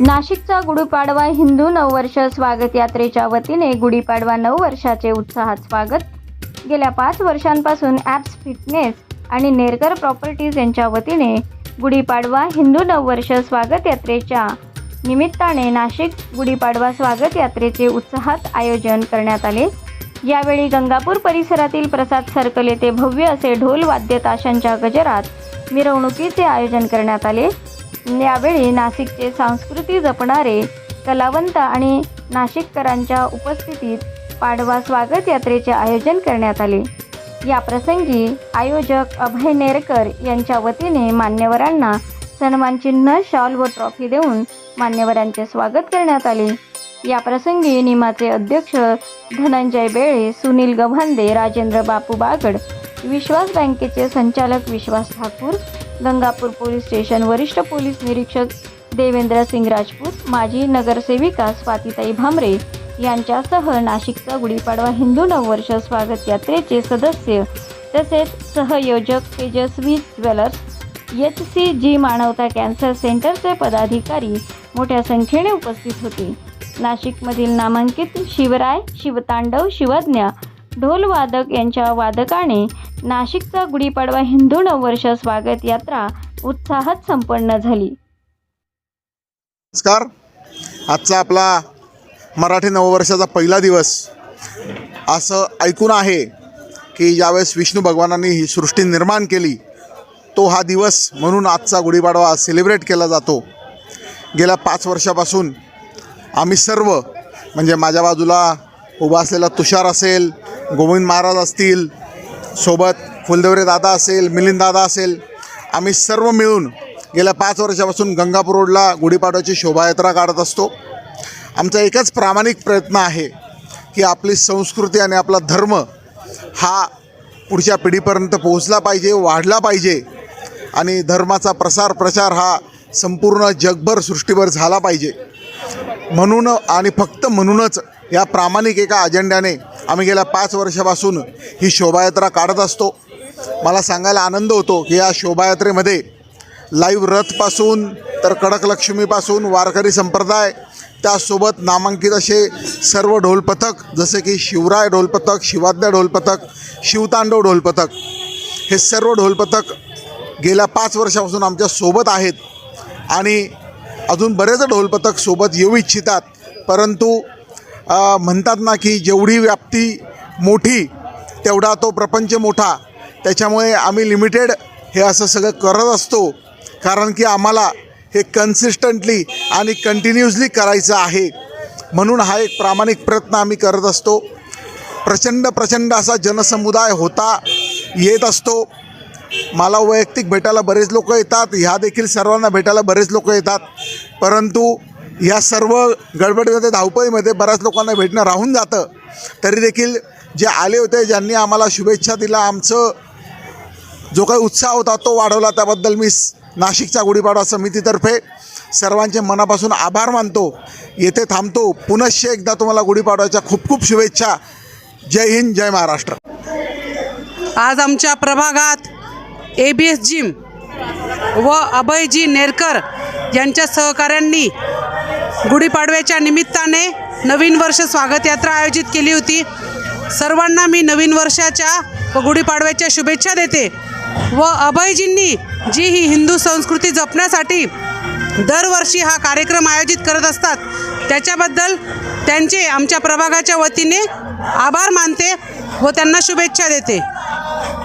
नाशिकचा गुढीपाडवा हिंदू नववर्ष स्वागत यात्रेच्या वतीने गुढीपाडवा नऊ वर्षाचे उत्साहात स्वागत. गेल्या पाच वर्षांपासून ॲप्स फिटनेस आणि नेरकर प्रॉपर्टीज यांच्या वतीने गुढीपाडवा हिंदू नववर्ष स्वागत यात्रेच्या निमित्ताने नाशिक गुढीपाडवा स्वागत यात्रेचे उत्साहात आयोजन करण्यात आले. यावेळी गंगापूर परिसरातील प्रसाद सर्कल येथे भव्य असे ढोल वाद्य ताशांच्या गजरात मिरवणुकीचे आयोजन करण्यात आले. यावेळी नाशिकचे संस्कृती जपणारे कलावंत आणि नाशिककरांच्या उपस्थितीत पाडवा स्वागत यात्रेचे आयोजन करण्यात आले. या प्रसंगी आयोजक अभय नेरकर यांच्या वतीने मान्यवरांना सन्मानचिन्ह शॉल व ट्रॉफी देऊन मान्यवरांचे स्वागत करण्यात आले. या प्रसंगी निमाचे अध्यक्ष धनंजय बेळे सुनील गव्हांदे राजेंद्र बापू बागड विश्वास बँकेचे संचालक विश्वास ठाकूर गंगापूर पोलीस स्टेशन वरिष्ठ पोलीस निरीक्षक देवेंद्र सिंग राजपूत माजी नगरसेविका स्वातीताई भामरे यांच्यासह नाशिकचा गुढीपाडवा हिंदू नववर्ष स्वागत यात्रेचे सदस्य तसेच सहयोजक Tejaswi jewellers H C G Manavata cancer सेंटरचे पदाधिकारी मोठ्या संख्येने उपस्थित होते. नाशिकमधील नामांकित शिवराय शिवतांडव शिवज्ञ ढोलवादक यांच्या वादकाने नाशिकचा गुढीपाडवा हिंदू नववर्ष स्वागत यात्रा उत्साहात संपन्न झाली. नमस्कार. आजचा आपला मराठी नववर्षाचा पहिला दिवस असं ऐकून आहे की ज्यावेळेस विष्णू भगवानांनी ही सृष्टी निर्माण केली तो हा दिवस म्हणून आजचा गुढीपाडवा सेलिब्रेट केला जातो. गेल्या पाच वर्षापासून आम्ही सर्व म्हणजे माझ्या बाजूला उभा असलेला तुषार असेल गोविंद महाराज असतील सोबत फुलदेवरे दादा असेल मिलिंद दादा असेल आम्ही सर्व मिळून गेल्या पाच वर्षापासून गंगापूर रोडला गुढीपाडव्याची शोभायात्रा काढत असतो. आमचा एकच प्रामाणिक प्रयत्न आहे की आपली संस्कृती आणि आपला धर्म हा पुढच्या पिढीपर्यंत पोहोचला पाहिजे वाढला पाहिजे आणि धर्माचा प्रसार प्रचार हा संपूर्ण जगभर सृष्टीभर झाला पाहिजे. म्हणून आणि फक्त म्हणूनच या प्रामाणिक एका अजेंड्याने आम्ही गेल्या पाच वर्षापासून ही शोभायात्रा काढत असतो. मला सांगायला आनंद होतो की या शोभायात्रेमध्ये लाईव्ह रथपासून तर कडक लक्ष्मीपासून वारकरी संप्रदाय त्यासोबत नामांकित असे सर्व ढोलपथक जसे की शिवराय ढोलपथक शिवाद्य ढोलपथक शिवतांडव ढोलपथक हे सर्व ढोलपथक गेल्या पाच वर्षापासून आमच्यासोबत आहेत. आणि अजून बरेच ढोलपथक सोबत येऊ इच्छितात. परंतु म्हणतात ना की जेवढी व्याप्ती मोठी तेवढा तो प्रपंच मोठा. त्याच्यामुळे आम्ही लिमिटेड हे असं सगळं करत असतो. कारण की आम्हाला हे कन्सिस्टंटली आणि कंटिन्युअसली करायचं आहे. म्हणून हा एक प्रामाणिक प्रयत्न आम्ही करत असतो. प्रचंड प्रचंड असा जनसमुदाय होता येत असतो. मला वैयक्तिक भेटायला बरेच लोक येतात. ह्या देखील सर्वांना भेटायला बरेच लोक येतात. परंतु या सर्व गडबडीमध्ये धावपळीमध्ये बऱ्याच लोकांना भेटणं राहून जातं. तरी देखील जे आले होते ज्यांनी आम्हाला शुभेच्छा दिल्या आमचं जो काही उत्साह होता तो वाढवला. त्याबद्दल मी नाशिकच्या गुढीपाडवा समितीतर्फे सर्वांचे मनापासून आभार मानतो. येथे थांबतो. पुनश्च एकदा तुम्हाला गुढीपाडव्याच्या खूप खूप शुभेच्छा. जय हिंद जय महाराष्ट्र. आज आमच्या प्रभागात ए बी एस जिम व अभयजी नेरकर यांच्या सहकाऱ्यांनी गुढीपाडव्याच्या निमित्ताने नवीन वर्ष स्वागत यात्रा आयोजित केली होती. सर्वांना मी नवीन वर्षाच्या व गुढीपाडव्याच्या शुभेच्छा देते व अभयजींनी जी ही हिंदू संस्कृती जपण्यासाठी दरवर्षी हा कार्यक्रम आयोजित करत असतात त्याच्याबद्दल त्यांचे आमच्या प्रभागाच्या वतीने आभार मानते व त्यांना शुभेच्छा देते.